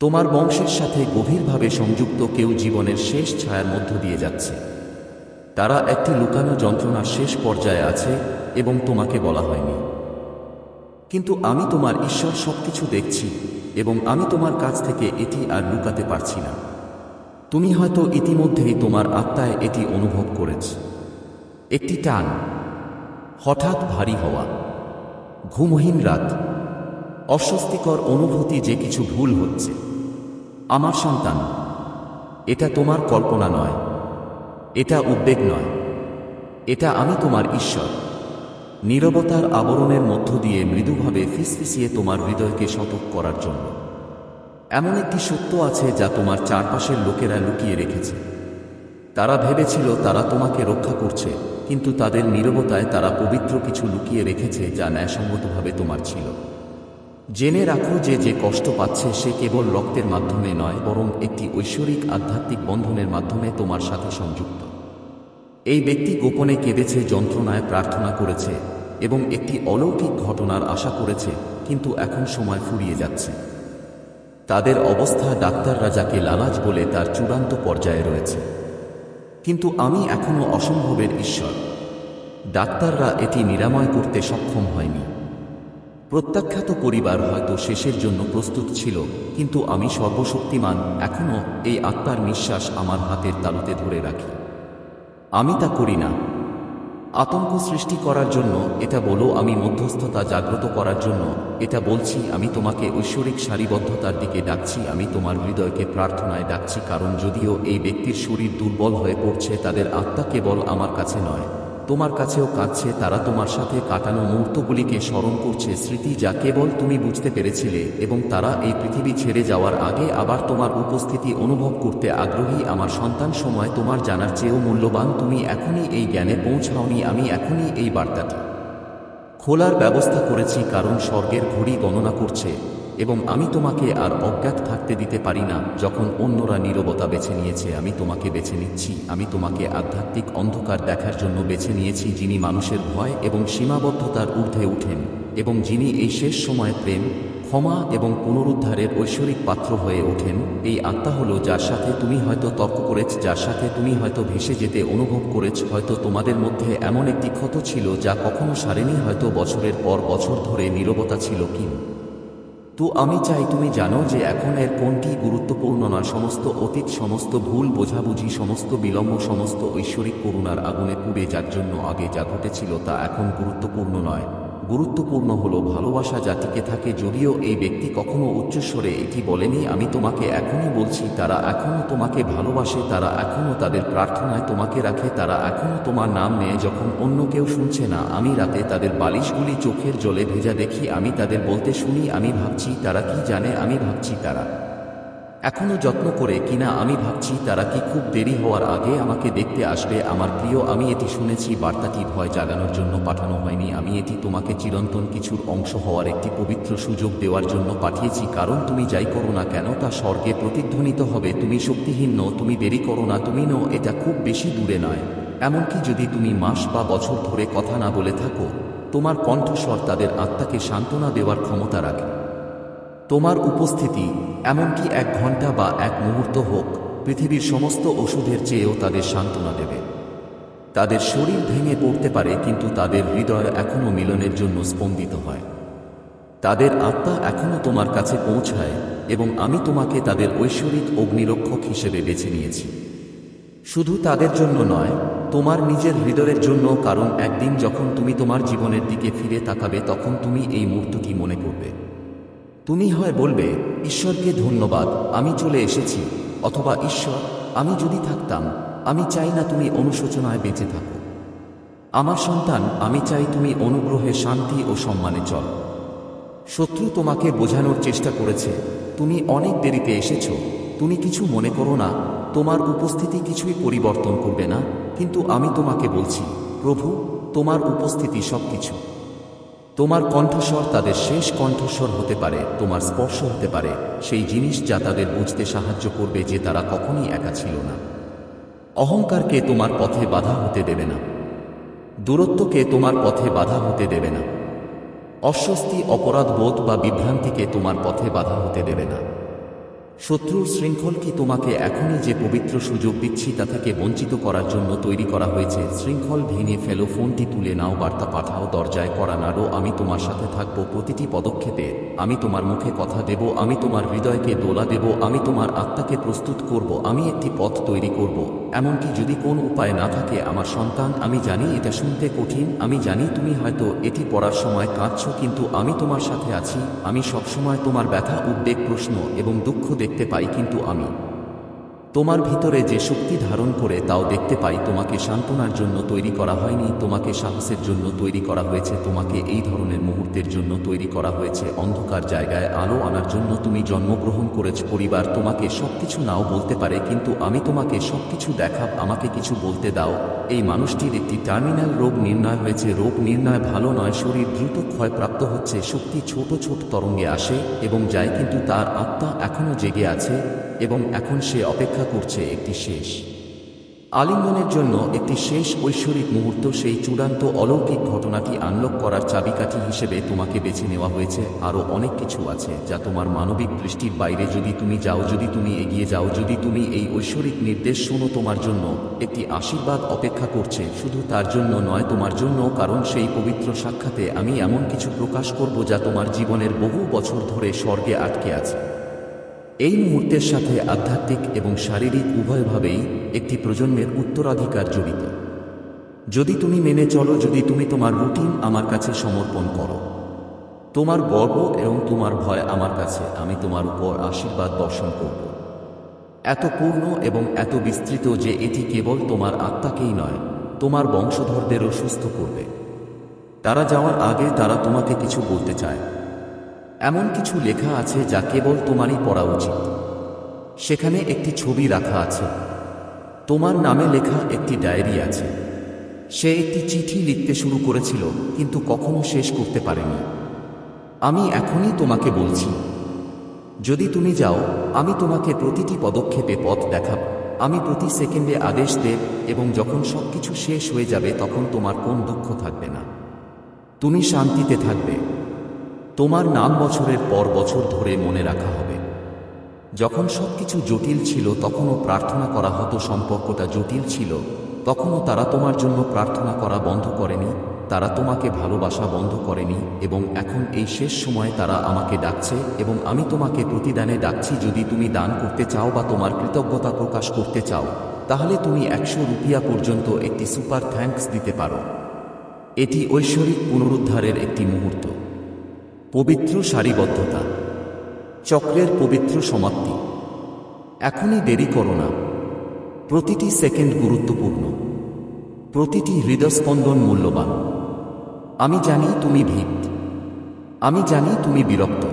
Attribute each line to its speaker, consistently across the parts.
Speaker 1: তোমার বংশের সাথে গভীরভাবে সংযুক্ত কেউ জীবনের শেষ ছায়ার মধ্য দিয়ে যাচ্ছে। তারা একটি লুকানো যন্ত্রণার শেষ পর্যায়ে আছে এবং তোমাকে বলা হয়নি। কিন্তু আমি তোমার ঈশ্বর সবকিছু দেখছি এবং আমি তোমার কাছ থেকে এটি আর লুকাতে পারছি না। তুমি হয়তো ইতিমধ্যেই তোমার আত্মায় এটি অনুভব করেছ। একটি টান, হঠাৎ ভারী হওয়া, ঘুমহীন রাত, অস্বস্তিকর অনুভূতি যে কিছু ভুল হচ্ছে। আমার সন্তান, এটা তোমার কল্পনা নয়, এটা উদ্বেগ নয়, এটা আমি তোমার ঈশ্বর। নীরবতার আবরণের মধ্য দিয়ে মৃদুভাবে ফিসফিসিয়ে তোমার হৃদয়কে শতক করার জন্য। এমন একটি সত্য আছে যা তোমার চারপাশের লোকেরা লুকিয়ে রেখেছে। তারা ভেবেছিল তারা তোমাকে রক্ষা করছে, কিন্তু তাদের নীরবতায় তারা পবিত্র কিছু লুকিয়ে রেখেছে যা ন্যায়সঙ্গতভাবে তোমার ছিল। জেনে রাখো যে যে কষ্ট পাচ্ছে সে কেবল রক্তের মাধ্যমে নয়, বরং একটি ঐশ্বরিক আধ্যাত্মিক বন্ধনের মাধ্যমে তোমার সাথে সংযুক্ত। এই ব্যক্তি গোপনে কেঁদেছে, যন্ত্রণায় প্রার্থনা করেছে এবং একটি অলৌকিক ঘটনার আশা করেছে, কিন্তু এখন সময় ফুরিয়ে যাচ্ছে। তাদের অবস্থা ডাক্তাররা যাকে লালাজ বলে তার চূড়ান্ত পর্যায়ে রয়েছে। কিন্তু আমি এখনও অসম্ভবের ঈশ্বর। ডাক্তাররা এটি নিরাময় করতে সক্ষম হয়নি। প্রত্যাখ্যাত পরিবার হয়তো শেষের জন্য প্রস্তুত ছিল, কিন্তু আমি সর্বশক্তিমান এখনও এই আত্মার নিঃশ্বাস আমার হাতের তালুতে ধরে রাখি। আমি তা করি না। আতঙ্ক সৃষ্টি করার জন্য এটা বলো, আমি মধ্যস্থতা জাগ্রত করার জন্য এটা বলছি, আমি তোমাকে ঐশ্বরিক সারিবদ্ধতার দিকে ডাকছি, আমি তোমার হৃদয়কে প্রার্থনায় ডাকছি, কারণ যদিও এই ব্যক্তির শরীর দুর্বল হয়ে পড়ছে, তাদের আত্মা কেবল আমার কাছে নয়। তোমার কাছেও কাঁদছে, তারা তোমার সাথে কাটানো মুহূর্তগুলিকে স্মরণ করছে, স্মৃতি যা কেবল তুমি বুঝতে পেরেছিলে এবং তারা এই পৃথিবী ছেড়ে যাওয়ার আগে আবার তোমার উপস্থিতি অনুভব করতে আগ্রহী। আমার সন্তান সময় তোমার জানার চেয়েও মূল্যবান, তুমি এখনই এই জ্ঞানে পৌঁছাওনি, আমি এখনই এই বার্তাটি খোলার ব্যবস্থা করেছি, কারণ স্বর্গের ঘড়ি গণনা করছে। এবং আমি তোমাকে আর অজ্ঞাত থাকতে দিতে পারি না, যখন অন্যরা নীরবতা বেছে নিয়েছে, আমি তোমাকে বেছে নিচ্ছি। আমি তোমাকে আধ্যাত্মিক অন্ধকার দেখার জন্য বেছে নিয়েছি, যিনি মানুষের ভয় এবং সীমাবদ্ধতার ঊর্ধ্বে উঠেন, এবং যিনি এই শেষ সময় প্রেম, ক্ষমা এবং পুনরুদ্ধারের ঐশ্বরিক পাত্র হয়ে ওঠেন। এই আত্মা হলো যার সাথে তুমি হয়তো তর্ক করেছ, যার সাথে তুমি হয়তো ভেসে যেতে অনুভব করেছ, হয়তো তোমাদের মধ্যে এমন একটি ক্ষত ছিল যা কখনো সারেনি, হয়তো বছরের পর বছর ধরে নীরবতা ছিল কি তো আমি চাই তুমি জানো যে এখন এর কোনটি গুরুত্বপূর্ণ না সমস্ত অতীত, সমস্ত ভুল, বোঝাবুঝি, সমস্ত বিলম্ব, সমস্ত ঐশ্বরিক করুণার আগুনে পুড়ে যার জন্য আগে যা ঘটেছিল তা এখন গুরুত্বপূর্ণ নয়। গুরুত্বপূর্ণ হলো ভালোবাসা জাতিকে থাকে যদিও এই ব্যক্তি কখনো উচ্চস্বরে এটি বলেনি, আমি তোমাকে এখনই বলছি, তারা এখনও তোমাকে ভালোবাসে, তারা এখনও তাদের প্রার্থনায় তোমাকে রাখে, তারা এখনও তোমার নাম নেয়, যখন অন্য কেউ শুনছে না, আমি রাতে তাদের বালিশগুলি চোখের জলে ভেজা দেখি, আমি তাদের বলতে শুনি, আমি ভাবছি তারা কি জানে, আমি ভাবছি তারা। এখনও যত্ন করে কিনা আমি ভাবছি তারা কি খুব দেরি হওয়ার আগে আমাকে দেখতে আসবে। আমার প্রিয়, আমি এটি শুনেছি, বার্তাটি ভয় জাগানোর জন্য পাঠানো হয়নি। আমি এটি তোমাকে চিরন্তন কিছুর অংশ হওয়ার একটি পবিত্র সুযোগ দেওয়ার জন্য পাঠিয়েছি, কারণ তুমি যাই করো না কেন, তা স্বর্গে প্রতিধ্বনিত হবে। তুমি শক্তিহীন নো তুমি দেরি করো না, তুমি নো এটা খুব বেশি দূরে নয়। এমনকি যদি তুমি মাস বা বছর ধরে কথা না বলে থাকো, তোমার কণ্ঠস্বর তাদের আত্মাকে সান্ত্বনা দেওয়ার ক্ষমতা রাখে। তোমার উপস্থিতি এমনকি এক ঘণ্টা বা এক মুহূর্ত হোক, পৃথিবীর সমস্ত ওষুধের চেয়েও তাদের সান্ত্বনা দেবে। তাদের শরীর ভেঙে পড়তে পারে, কিন্তু তাদের হৃদয় এখনও মিলনের জন্য স্পন্দিত হয়। তাদের আত্মা এখনও তোমার কাছে পৌঁছায়, এবং আমি তোমাকে তাদের ঐশ্বরিক অগ্নিরক্ষক হিসেবে বেছে নিয়েছি। শুধু তাদের জন্য নয়, তোমার নিজের হৃদয়ের জন্য, কারণ একদিন যখন তুমি তোমার জীবনের দিকে ফিরে তাকাবে, তখন তুমি এই মুহূর্তটি মনে করবে। তুমি হয় বলবে, ঈশ্বরকে ধন্যবাদ, আমি চলে এসেছি, অথবা ঈশ্বর, আমি যদি থাকতাম, আমি চাই না তুমি অনুশোচনায় বেঁচে থাকো। আমার সন্তান, আমি চাই তুমি অনুগ্রহে শান্তি ও সম্মানে চল। শত্রু তোমাকে বোঝানোর চেষ্টা করেছে, তুমি অনেক দেরিতে এসেছ, তুমি কিছু মনে করো না, তোমার উপস্থিতি কিছুই পরিবর্তন করবে না, কিন্তু আমি তোমাকে বলছি, প্রভু, তোমার উপস্থিতি সবকিছু। তোমার কণ্ঠস্বর তাদের শেষ কণ্ঠস্বর হতে পারে, তোমার স্পর্শ হতে পারে, সেই জিনিস যা তাদের বুঝতে সাহায্য করবে যে তারা কখনই একা ছিল না। অহংকারকে তোমার পথে বাধা হতে দেবে না। দূরত্বকে তোমার পথে বাধা হতে দেবে না। অস্বস্তি অপরাধ বোধ বা বিভ্রান্তিকে তোমার পথে বাধা হতে দেবে না। শত্রুর শৃঙ্খল কি তোমাকে এখনই যে পবিত্র সুযোগ দিচ্ছি তা থেকে বঞ্চিত করার জন্য তৈরি করা হয়েছে? শৃঙ্খল ভেঙে ফেলো, ফোনটি তুলে নাও, বার্তা পাঠাও, দরজায় করা নাড়ো, আমি তোমার সাথে থাকব প্রতিটি পদক্ষেপে। আমি তোমার মুখে কথা দেব, আমি তোমার হৃদয়কে দোলা দেব, আমি তোমার আত্মাকে প্রস্তুত করব, আমি একটি পথ তৈরি করব। এমনকি যদি কোন উপায় না থাকে আমার সন্তান, আমি জানি এটা শুনতে কঠিন, আমি জানি তুমি হয়তো এটি পড়ার সময় কাঁদছ, কিন্তু আমি তোমার সাথে আছি, আমি সবসময় তোমার ব্যথা, উদ্বেগ, প্রশ্ন এবং দুঃখ দেখতে পাই, কিন্তু আমি তোমার ভিতরে যে শক্তি ধারণ করে তাও দেখতে পাই, তোমাকে সান্ত্বনার জন্য তৈরি করা হয়নি, তোমাকে সাহসের জন্য তৈরি করা হয়েছে, তোমাকে এই ধরনের মুহূর্তের জন্য তৈরি করা হয়েছে। অন্ধকার জায়গায় আলো আনার জন্য তুমি জন্মগ্রহণ করেছ, পরিবার তোমাকে সব কিছু নাও বলতে পারে, কিন্তু আমি তোমাকে সব কিছু দেখাব, আমাকে কিছু বলতে দাও। এই মানুষটির একটি টার্মিনাল রোগ নির্ণয় হয়েছে। রোগ নির্ণয় ভালো নয়, শরীর দ্রুত ক্ষয়প্রাপ্ত হচ্ছে, শক্তি ছোট ছোট তরঙ্গে আসে এবং যায়, কিন্তু তার আত্মা এখনও জেগে আছে এবং এখন সে অপেক্ষা করছে একটি শেষ। আলিঙ্গনের জন্য একটি শেষ ঐশ্বরিক মুহূর্ত সেই চূড়ান্ত অলৌকিক ঘটনাটি আনলক করার চাবিকাঠি হিসেবে তোমাকে বেছে নেওয়া হয়েছে। আরও অনেক কিছু আছে যা তোমার মানবিক দৃষ্টির বাইরে যদি তুমি যাও, যদি তুমি এগিয়ে যাও, যদি তুমি এই ঐশ্বরিক নির্দেশ শোনো তোমার জন্য। একটি আশীর্বাদ অপেক্ষা করছে, শুধু তার জন্য নয়, তোমার জন্য, কারণ সেই পবিত্র সাক্ষাতে আমি এমন কিছু প্রকাশ করব যা তোমার জীবনের বহু বছর ধরে স্বর্গে আটকে আছে। এই মুহূর্তের সাথে আধ্যাত্মিক এবং শারীরিক উভয়ভাবেই একটি প্রজন্মের উত্তরাধিকার জড়িত। যদি তুমি মেনে চলো, যদি তুমি তোমার রুটিন আমার কাছে সমর্পণ করো। তোমার গর্ব এবং তোমার ভয় আমার কাছে, আমি তোমার উপর আশীর্বাদ দর্শন করব। এত পূর্ণ এবং এত বিস্তৃত যে এটি কেবল তোমার আত্মাকেই নয়, তোমার বংশধরদেরও সুস্থ করবে। তারা যাওয়ার আগে তারা তোমাকে কিছু বলতে চায়। এমন কিছু লেখা আছে যা কেবল তোমারই পড়া উচিত। সেখানে একটি ছবি রাখা আছে। তোমার নামে লেখা একটি ডায়েরি আছে। সে একটি চিঠি লিখতে শুরু করেছিল, কিন্তু কখনো শেষ করতে পারেনি। আমি এখনই তোমাকে বলছি, যদি তুমি যাও, আমি তোমাকে প্রতিটি পদক্ষেপে পথ দেখাব। আমি প্রতি সেকেন্ডে আদেশ দেব এবং যখন সবকিছু শেষ হয়ে যাবে তখন তোমার কোন দুঃখ থাকবে না। তুমি শান্তিতে থাকবে। তোমার নাম বছরের পর বছর ধরে মনে রাখা হবে। যখন সবকিছু জটিল ছিল, তখনও প্রার্থনা করা হতো, সম্পর্কটা জটিল ছিল। তখনও তারা তোমার জন্য প্রার্থনা করা বন্ধ করেনি, তারা তোমাকে ভালোবাসা বন্ধ করেনি এবং এখন এই শেষ সময়ে তারা আমাকে ডাকছে এবং আমি তোমাকে প্রতিদানে ডাকছি, যদি তুমি দান করতে চাও বা তোমার কৃতজ্ঞতা প্রকাশ করতে চাও, তাহলে তুমি একশো রুপিয়া পর্যন্ত একটি সুপার থ্যাঙ্কস দিতে পারো। এটি ঐশ্বরিক পুনরুদ্ধারের একটি মুহূর্ত। পবিত্র সারিবদ্ধতা। চক্রের পবিত্র সমাপ্তি। এখনই দেরি করো না। প্রতিটি সেকেন্ড গুরুত্বপূর্ণ। প্রতিটি হৃদস্পন্দন মূল্যবান। আমি জানি তুমি ভীত। আমি জানি তুমি বিরক্ত।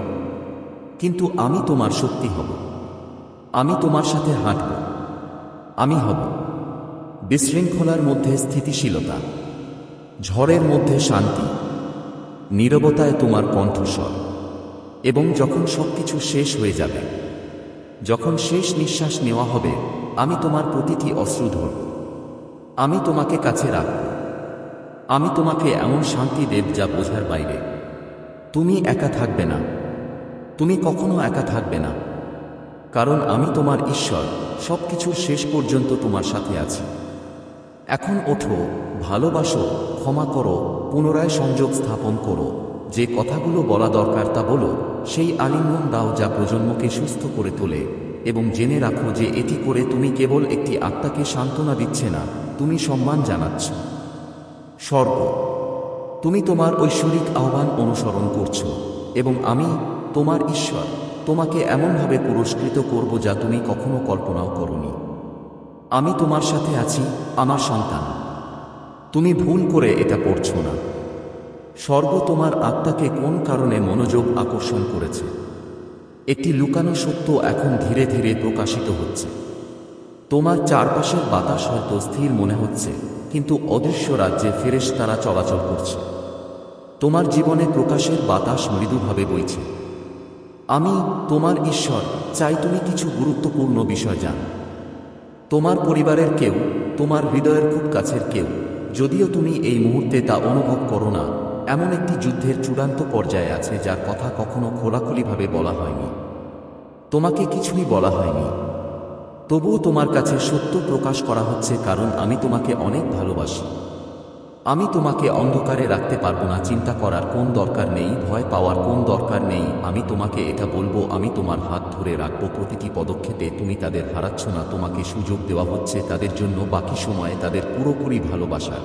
Speaker 1: কিন্তু আমি তোমার শক্তি হব। আমি তোমার সাথে হাঁটব। আমি হব। বিশৃঙ্খলার মধ্যে স্থিতিশীলতা। ঝড়ের মধ্যে শান্তি। নীরবতায় তোমার কণ্ঠস্বর। এবং যখন সবকিছু শেষ হয়ে যাবে, যখন শেষ নিঃশ্বাস নেওয়া হবে, আমি তোমার প্রতিটি অশ্রু ধরব। আমি তোমাকে কাছে রাখব। আমি তোমাকে এমন শান্তি দেব যা বোঝার বাইরে। তুমি একা থাকবে না। তুমি কখনো একা থাকবে না। কারণ আমি তোমার ঈশ্বর সবকিছুর শেষ পর্যন্ত তোমার সাথে আছি। এখন ওঠো, ভালোবাসো, ক্ষমা করো পুনরায় সংযোগ স্থাপন করো। যে কথাগুলো বলা দরকার তা বলো। সেই আলিঙ্গন দাও যা প্রজন্মকে সুস্থ করে তোলে। এবং জেনে রাখো যে এটি করে তুমি কেবল একটি আত্মাকে সান্ত্বনা দিচ্ছে না, তুমি সম্মান জানাচ্ছ। স্বর্গ তুমি তোমার ঐশ্বরিক আহ্বান অনুসরণ করছ। এবং আমি, তোমার ঈশ্বর, তোমাকে এমনভাবে পুরস্কৃত করব যা তুমি কখনো কল্পনাও করনি। আমি তোমার সাথে আছি, আমার সন্তান। তুমি ভুল করে এটা পড়ছো না। স্বর্গ তোমার আত্মাকে কোন কারণে মনোযোগ আকর্ষণ করেছে? একটি লুকানো সত্য এখন ধীরে ধীরে প্রকাশিত হচ্ছে। তোমার চারপাশের বাতাস হয়তো স্থির মনে হচ্ছে, কিন্তু অদৃশ্য রাজ্যে ফেরেশ তারা চলাচল করছে। তোমার জীবনে প্রকাশের বাতাস মৃদুভাবে বইছে। আমি, তোমার ঈশ্বর, চাই তুমি কিছু গুরুত্বপূর্ণ বিষয় জান। তোমার পরিবারের কেউ, তোমার হৃদয়ের খুব কাছের কেউ যদিও তুমি এই মুহূর্তে তা অনুভব করো না, এমন একটি যুদ্ধের চূড়ান্ত পর্যায়ে আছে যার কথা কখনো খোলাখুলিভাবে বলা হয়নি। তোমাকে কিছুই বলা হয়নি। তবুও তোমার কাছে সত্য প্রকাশ করা হচ্ছে কারণ আমি তোমাকে অনেক ভালোবাসি। আমি তোমাকে অন্ধকারে রাখতে পারব না, চিন্তা করার কোন দরকার নেই, ভয় পাওয়ার কোন দরকার নেই, আমি তোমাকে এটা বলব, আমি তোমার হাত ধরে রাখব, প্রতিটি পদক্ষেপে তুমি তাদের হারাচ্ছ না, তোমাকে সুযোগ দেওয়া হচ্ছে তাদের জন্য, বাকি সময়ে তাদের পুরোপুরি ভালোবাসার।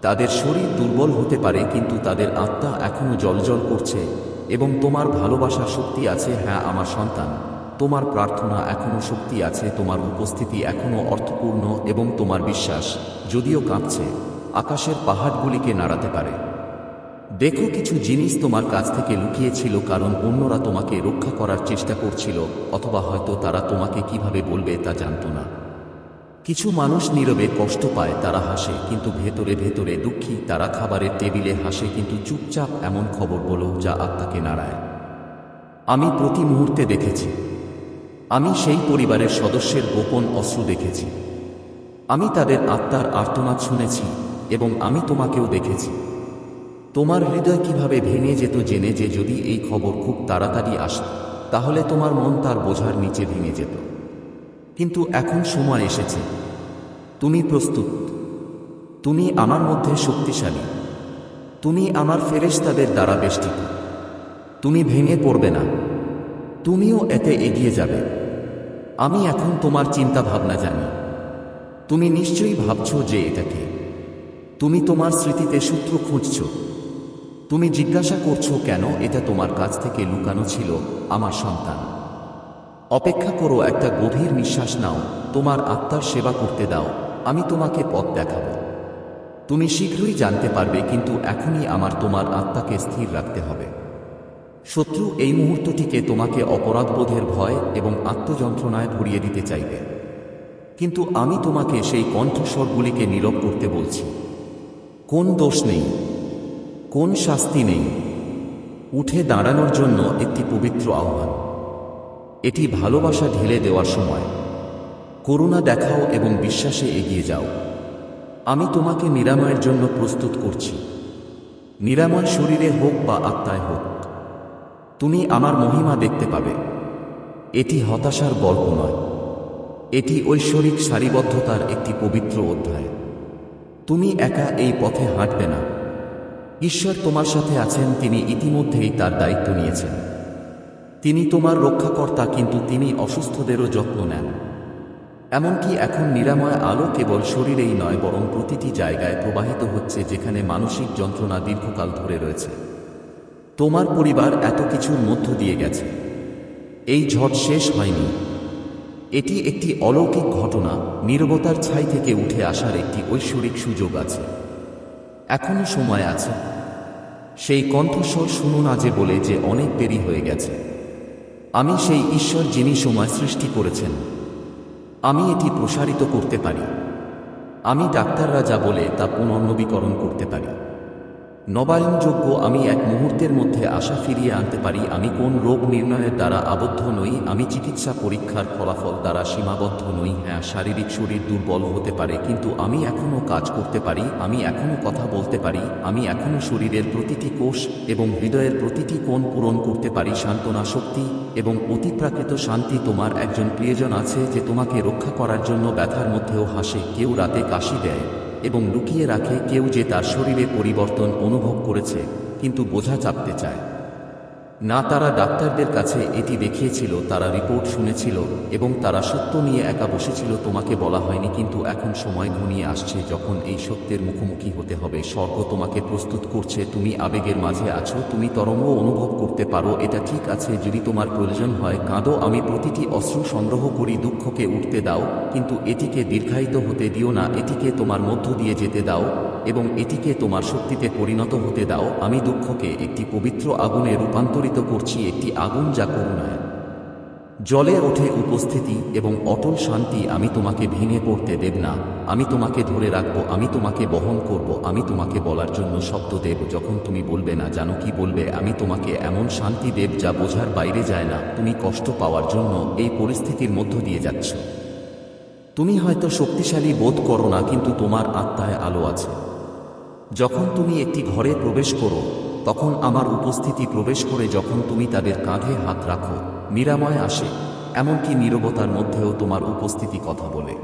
Speaker 1: তাদের শরীর দুর্বল হতে পারে, কিন্তু তাদের আত্মা এখনও জলজল করছে, এবং তোমার ভালোবাসার শক্তি আছে হ্যাঁ আমার সন্তান, তোমার প্রার্থনা এখনও শক্তি আছে, তোমার উপস্থিতি এখনও অর্থপূর্ণ, এবং তোমার বিশ্বাস, যদিও কাঁপছে। আকাশের পাহাড়গুলিকে নাড়াতে পারে। দেখো কিছু জিনিস তোমার কাছ থেকে লুকিয়েছিল কারণ অন্যরা তোমাকে রক্ষা করার চেষ্টা করছিল, অথবা হয়তো তারা তোমাকে কীভাবে বলবে তা জানত না। কিছু মানুষ নীরবে কষ্ট পায়, তারা হাসে, কিন্তু ভেতরে ভেতরে দুঃখী, তারা খাবারের টেবিলে হাসে, কিন্তু চুপচাপ এমন খবর বলো যা আত্মাকে নাড়ায়। আমি প্রতি মুহূর্তে দেখেছি। আমি সেই পরিবারের সদস্যের গোপন অস্ত্র দেখেছি। আমি তাদের আত্মার আর্তনাদ শুনেছি। এবং আমি তোমাকেও দেখেছি। তোমার হৃদয় কীভাবে ভেঙে যেত জেনে যে যদি এই খবর খুব তাড়াতাড়ি আসত, তাহলে তোমার মন তার বোঝার নিচে ভেঙে যেত। কিন্তু এখন সময় এসেছে। তুমি প্রস্তুত। তুমি আমার মধ্যে শক্তিশালী। তুমি আমার ফেরেশতাদের দ্বারা বেষ্টিত। তুমি ভেঙে পড়বে না। তুমিও এতে এগিয়ে যাবে। আমি এখন তোমার চিন্তা ভাবনা জানি। তুমি নিশ্চয়ই ভাবছ যে এটাকে তুমি তোমার স্মৃতিতে সূত্র খুঁজছ। তুমি জিজ্ঞাসা করছ কেন এটা তোমার কাছ থেকে লুকানো ছিল আমার সন্তান। অপেক্ষা করো, একটা গভীর নিঃশ্বাস নাও, তোমার আত্মার সেবা করতে দাও, আমি তোমাকে পথ দেখাব। তুমি শীঘ্রই জানতে পারবে, কিন্তু এখনই আমার তোমার আত্মাকে স্থির রাখতে হবে। শত্রু এই মুহূর্তটিকে তোমাকে অপরাধবোধের ভয় এবং আত্মযন্ত্রণায় ভরিয়ে দিতে চাইবে। কিন্তু আমি তোমাকে সেই কণ্ঠস্বরগুলিকে নীরব করতে বলছি। কোন দোষ নেই, কোন শাস্তি নেই, উঠে দাঁড়ানোর জন্য একটি পবিত্র আহ্বান। এটি ভালোবাসা ঢেলে দেওয়ার সময়। করুণা দেখাও এবং বিশ্বাসে এগিয়ে যাও। আমি তোমাকে নিরাময়ের জন্য প্রস্তুত করছি। নিরাময় শরীরে হোক বা আত্মায় হোক, তুমি আমার মহিমা দেখতে পাবে। এটি হতাশার গল্প নয়। এটি ঐশ্বরিক সারিবদ্ধতার একটি পবিত্র অধ্যায়। তুমি একা এই পথে হাঁটবে না। ঈশ্বর তোমার সাথে আছেন, তিনি ইতিমধ্যেই তার দায়িত্ব নিয়েছেন। তিনি তোমার রক্ষাকর্তা, কিন্তু তিনি অসুস্থদেরও যত্ন নেন। এমনকি এখন নিরাময় আলো কেবল শরীরেই নয়, বরং প্রতিটি জায়গায় প্রবাহিত হচ্ছে, যেখানে মানসিক যন্ত্রণা দীর্ঘকাল ধরে রয়েছে। তোমার পরিবার এত কিছুর মধ্য দিয়ে গেছে। এই ঝড় শেষ হয়নি। এটি একটি অলৌকিক ঘটনা, নীরবতার ছাই থেকে উঠে আসার একটি ঐশ্বরিক সুযোগ আছে। এখনও সময় আছে। সেই কণ্ঠস্বর শুনুন আজে বলে যে অনেক দেরি হয়ে গেছে। আমি সেই ঈশ্বর যিনি সময় সৃষ্টি করেছেন। আমি এটি প্রসারিত করতে পারি। আমি ডাক্তাররা যা বলে তা পুনর্নবীকরণ করতে পারি। নবায়নযোগ্য আমি এক মুহূর্তের মধ্যে আশা ফিরিয়ে আনতে পারি আমি কোন রোগ নির্ণয়ের দ্বারা আবদ্ধ নই, আমি চিকিৎসা পরীক্ষার ফলাফল দ্বারা সীমাবদ্ধ নই হ্যাঁ শারীরিক শরীর দুর্বল হতে পারে, কিন্তু আমি এখনও কাজ করতে পারি, আমি এখনও কথা বলতে পারি, আমি এখনও শরীরের প্রতিটি কোষ এবং হৃদয়ের প্রতিটি কোণ পূরণ করতে পারি, সান্ত্বনা শক্তি এবং অতিপ্রাকৃত শান্তি তোমার একজন প্রিয়জন আছে যে তোমাকে রক্ষা করার জন্য ব্যথার মধ্যেও হাসে, কেউ রাতে কাশি দেয়। এবং লুকিয়ে রাখে কেউ যে তার শরীরে পরিবর্তন অনুভব করেছে কিন্তু বোঝা চাপতে চায়। না তারা ডাক্তারদের কাছে এটি দেখিয়েছিল, তারা রিপোর্ট শুনেছিল এবং তারা সত্য নিয়ে একা বসেছিল, তোমাকে বলা হয়নি কিন্তু এখন সময় ঘনিয়ে আসছে যখন এই সত্যের মুখোমুখি হতে হবে। স্বর্গ তোমাকে প্রস্তুত করছে, তুমি আবেগের মাঝে আছো, তুমি তরঙ্গ অনুভব করতে পারো, এটা ঠিক আছে, যদি তোমার প্রয়োজন হয়, কাঁদো, আমি প্রতিটি অস্ত্র সংগ্রহ করি, দুঃখকে উঠতে দাও, কিন্তু এটিকে দীর্ঘায়িত হতে দিও না, এটিকে তোমার মধ্য দিয়ে যেতে দাও। এবং এটিকে তোমার শক্তিতে পরিণত হতে দাও। আমি দুঃখকে একটি পবিত্র আগুনে রূপান্তরিত করছি, একটি আগুন যা করুণায়। জলে ওঠে উপস্থিতি এবং অটল শান্তি আমি তোমাকে ভেঙে পড়তে দেব না। আমি তোমাকে ধরে রাখব, আমি তোমাকে বহন করব, আমি তোমাকে বলার জন্য শব্দ দেব। যখন তুমি বলবে না, জানো কি বলবে? আমি তোমাকে এমন শান্তি দেব যা বোঝার বাইরে যায় না। তুমি কষ্ট পাওয়ার জন্য এই পরিস্থিতির মধ্য দিয়ে যাচ্ছ। তুমি হয়তো শক্তিশালী বোধ করো না, কিন্তু তোমার আত্মায় আলো আছে। যখন তুমি একটি ঘরে প্রবেশ করো, তখন আমার উপস্থিতি প্রবেশ করে যখন তুমি তাদের কাঁধে হাত রাখো, নিরাময় আসে, এমনকি নীরবতার মধ্যেও তোমার উপস্থিতি কথা বলে।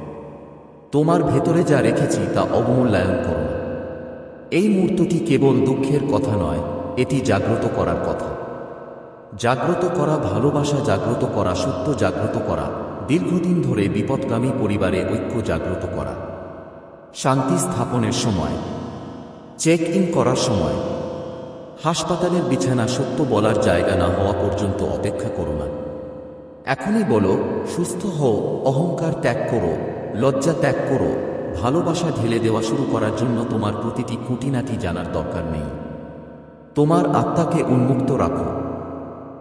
Speaker 1: তোমার ভেতরে যা রেখেছি তা অবমূল্যায়ন করো। এই মুহূর্তটি কেবল দুঃখের কথা নয়, এটি জাগ্রত করার কথা। জাগ্রত করা ভালোবাসা, জাগ্রত করা সত্য, জাগ্রত করা দীর্ঘদিন ধরে বিপদগামী পরিবারে ঐক্য জাগ্রত করা। শান্তি স্থাপনের সময় চেক ইন করার সময়, হাসপাতালের বিছানা সত্য বলার জায়গা না হওয়া পর্যন্ত অপেক্ষা করো না। এখনই বলো, সুস্থ হও, অহংকার ত্যাগ করো, লজ্জা ত্যাগ করো, ভালোবাসা ঢেলে দেওয়া শুরু করার জন্য তোমার প্রতিটি খুঁটিনাটি জানার দরকার নেই। তোমার আত্মাকে উন্মুক্ত রাখো।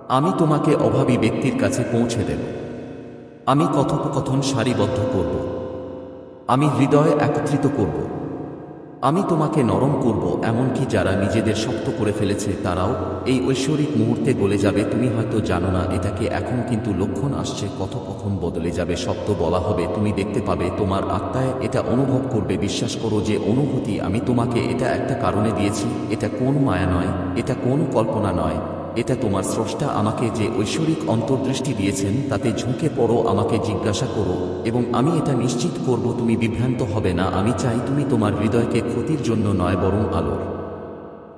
Speaker 1: আমি তোমাকে অভাবী ব্যক্তির কাছে পৌঁছে দেব। আমি কথোপকথন সারিবদ্ধ করব। আমি হৃদয় একত্রিত করব। আমি তোমাকে নরম করব, এমনকি যারা নিজেদের শক্ত করে ফেলেছে তারাও। এই ঐশ্বরিক মুহূর্তে গলে যাবে, তুমি হয়তো জানো না, এটাকে এখন কিন্তু লক্ষণ আসছে, কত কখন বদলে যাবে শব্দ বলা হবে, তুমি দেখতে পাবে, তোমার আত্মায় এটা অনুভব করবে, বিশ্বাস করো যে অনুভূতি, আমি তোমাকে এটা একটা কারণে দিয়েছি, এটা কোন মায়া নয়, এটা কোন কল্পনা নয়। এটা তোমার স্রষ্টা আমাকে যে ঐশ্বরিক অন্তর্দৃষ্টি দিয়েছেন, তাতে ঝুঁকে পড়ো, আমাকে জিজ্ঞাসা করো। এবং আমি এটা নিশ্চিত করব, তুমি বিভ্রান্ত হবে না, আমি চাই তুমি তোমার হৃদয়কে ক্ষতির জন্য নয়, বরং আলোর।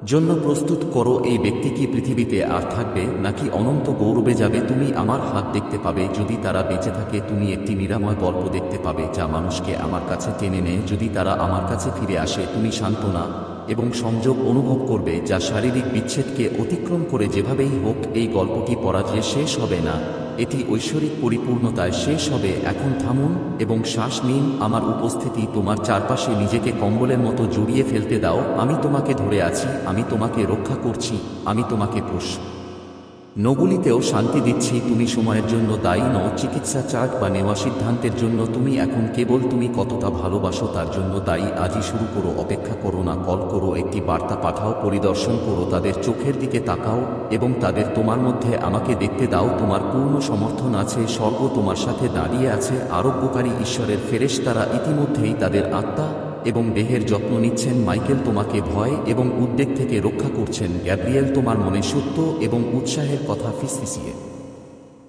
Speaker 1: জন্য প্রস্তুত করো, এই ব্যক্তি কি পৃথিবীতে আর থাকবে, নাকি অনন্ত গৌরবে যাবে, তুমি আমার হাত দেখতে পাবে, যদি তারা বেঁচে থাকে, তুমি একটি নিরাময় গল্প দেখতে পাবে, যা মানুষকে আমার কাছে টেনে নেয়, যদি তারা আমার কাছে ফিরে আসে, তুমি সান্ত্বনা এবং সংযোগ অনুভব করবে যা শারীরিক বিচ্ছেদকে অতিক্রম করে যেভাবেই হোক এই গল্পটি পরাজয়ে শেষ হবে না। এটি ঐশ্বরিক পরিপূর্ণতায় শেষ হবে। এখন থামুন এবং শ্বাস নিন। আমার উপস্থিতি তোমার চারপাশে নিজেকে কম্বলের মতো জড়িয়ে ফেলতে দাও। আমি তোমাকে ধরে আছি। আমি তোমাকে রক্ষা করছি। আমি তোমাকে পুষ নগুলিতেও শান্তি দিচ্ছি, তুমি সময়ের জন্য দায়ী নও, চিকিৎসা চার্ট বা নেওয়া সিদ্ধান্তের জন্য তুমি এখন কেবল তুমি কতটা ভালোবাসো তার জন্য দায়ী, আজই শুরু করো, অপেক্ষা করো না, কল করো, একটি বার্তা পাঠাও, পরিদর্শন করো, তাদের চোখের দিকে তাকাও এবং তাদের তোমার মধ্যে আমাকে দেখতে দাও, তোমার পূর্ণ সমর্থন আছে, স্বর্গ তোমার সাথে দাঁড়িয়ে আছে, আরোগ্যকারী ঈশ্বরের ফেরেশ তারা ইতিমধ্যেই তাদের আত্মা এবং দেহের যত্ন নিচ্ছেন মাইকেল তোমাকে ভয় এবং উদ্বেগ থেকে রক্ষা করছেন। গ্যাব্রিয়েল তোমার মনে সত্য এবং উৎসাহের কথা ফিসফিসিয়ে।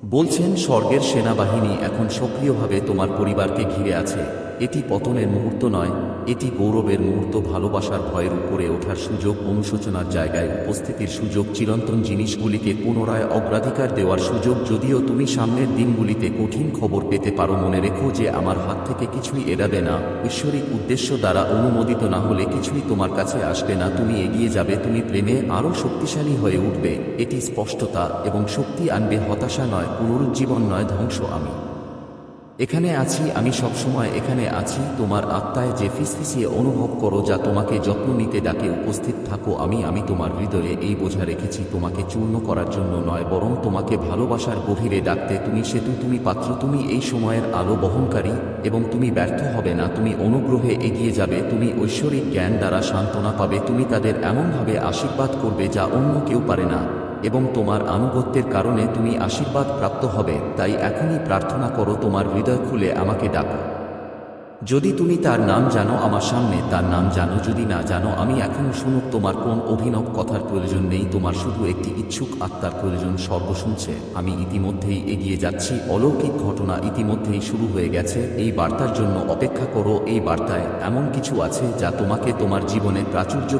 Speaker 1: বলছেন, স্বর্গের সেনাবাহিনী এখন সক্রিয়ভাবে তোমার পরিবারকে ঘিরে আছে। এটি পতনের মুহূর্ত নয়, এটি গৌরবের মুহূর্ত ভালোবাসার ভয়ের উপরে ওঠার সুযোগ, অনুশোচনার জায়গায় উপস্থিতির সুযোগ, চিরন্তন জিনিসগুলিকে পুনরায় অগ্রাধিকার দেওয়ার সুযোগ। যদিও তুমি সামনের দিনগুলিতে কঠিন খবর পেতে পারো, মনে রেখো যে আমার হাত থেকে কিছুই এড়াবে না। ঐশ্বরিক উদ্দেশ্য দ্বারা অনুমোদিত না হলে কিছুই তোমার কাছে আসবে না। তুমি এগিয়ে যাবে, তুমি প্রেমে আরও শক্তিশালী হয়ে উঠবে। এটি স্পষ্টতা এবং শক্তি আনবে, হতাশা নয়, পুনরুজ্জীবন নয়, ধ্বংস আমি। এখানে আছি, আমি সবসময় এখানে আছি। তোমার আত্মায় যে ফিসফিসিয়ে অনুভব করো, যা তোমাকে যত্ন নিতে ডাকে, উপস্থিত থাকো আমি আমি তোমার হৃদয়ে এই বোঝা রেখেছি, তোমাকে চূর্ণ করার জন্য নয়, বরং তোমাকে ভালোবাসার গভীরে ডাকতে, তুমি সেতু, তুমি পাত্র, তুমি এই সময়ের আলো বহনকারী, এবং তুমি ব্যর্থ হবে না, তুমি অনুগ্রহে এগিয়ে যাবে, তুমি ঐশ্বরিক জ্ঞান দ্বারা সান্ত্বনা পাবে, তুমি তাদের এমনভাবে আশীর্বাদ করবে যা অন্য কেউ পারে না। এবং তোমার আনুগত্যের কারণে তুমি আশীর্বাদ প্রাপ্ত হবে, তাই এখনই প্রার্থনা করো তোমার হৃদয় খুলে আমাকে ডাকো। যদি তুমি তার নাম জানো আমার সামনে, তার নাম জানো, যদি না জানো, আমি এখনও শুনুক তোমার কোন অভিনব কথার প্রয়োজন নেই, তোমার শুধু একটি ইচ্ছুক আত্মার প্রয়োজন স্বর্গ শুনছে। আমি ইতিমধ্যেই এগিয়ে যাচ্ছি, অলৌকিক ঘটনা ইতিমধ্যেই শুরু হয়ে গেছে, এই বার্তার জন্য অপেক্ষা করো, এই বার্তায় এমন কিছু আছে যা তোমাকে তোমার জীবনে প্রাচুর্য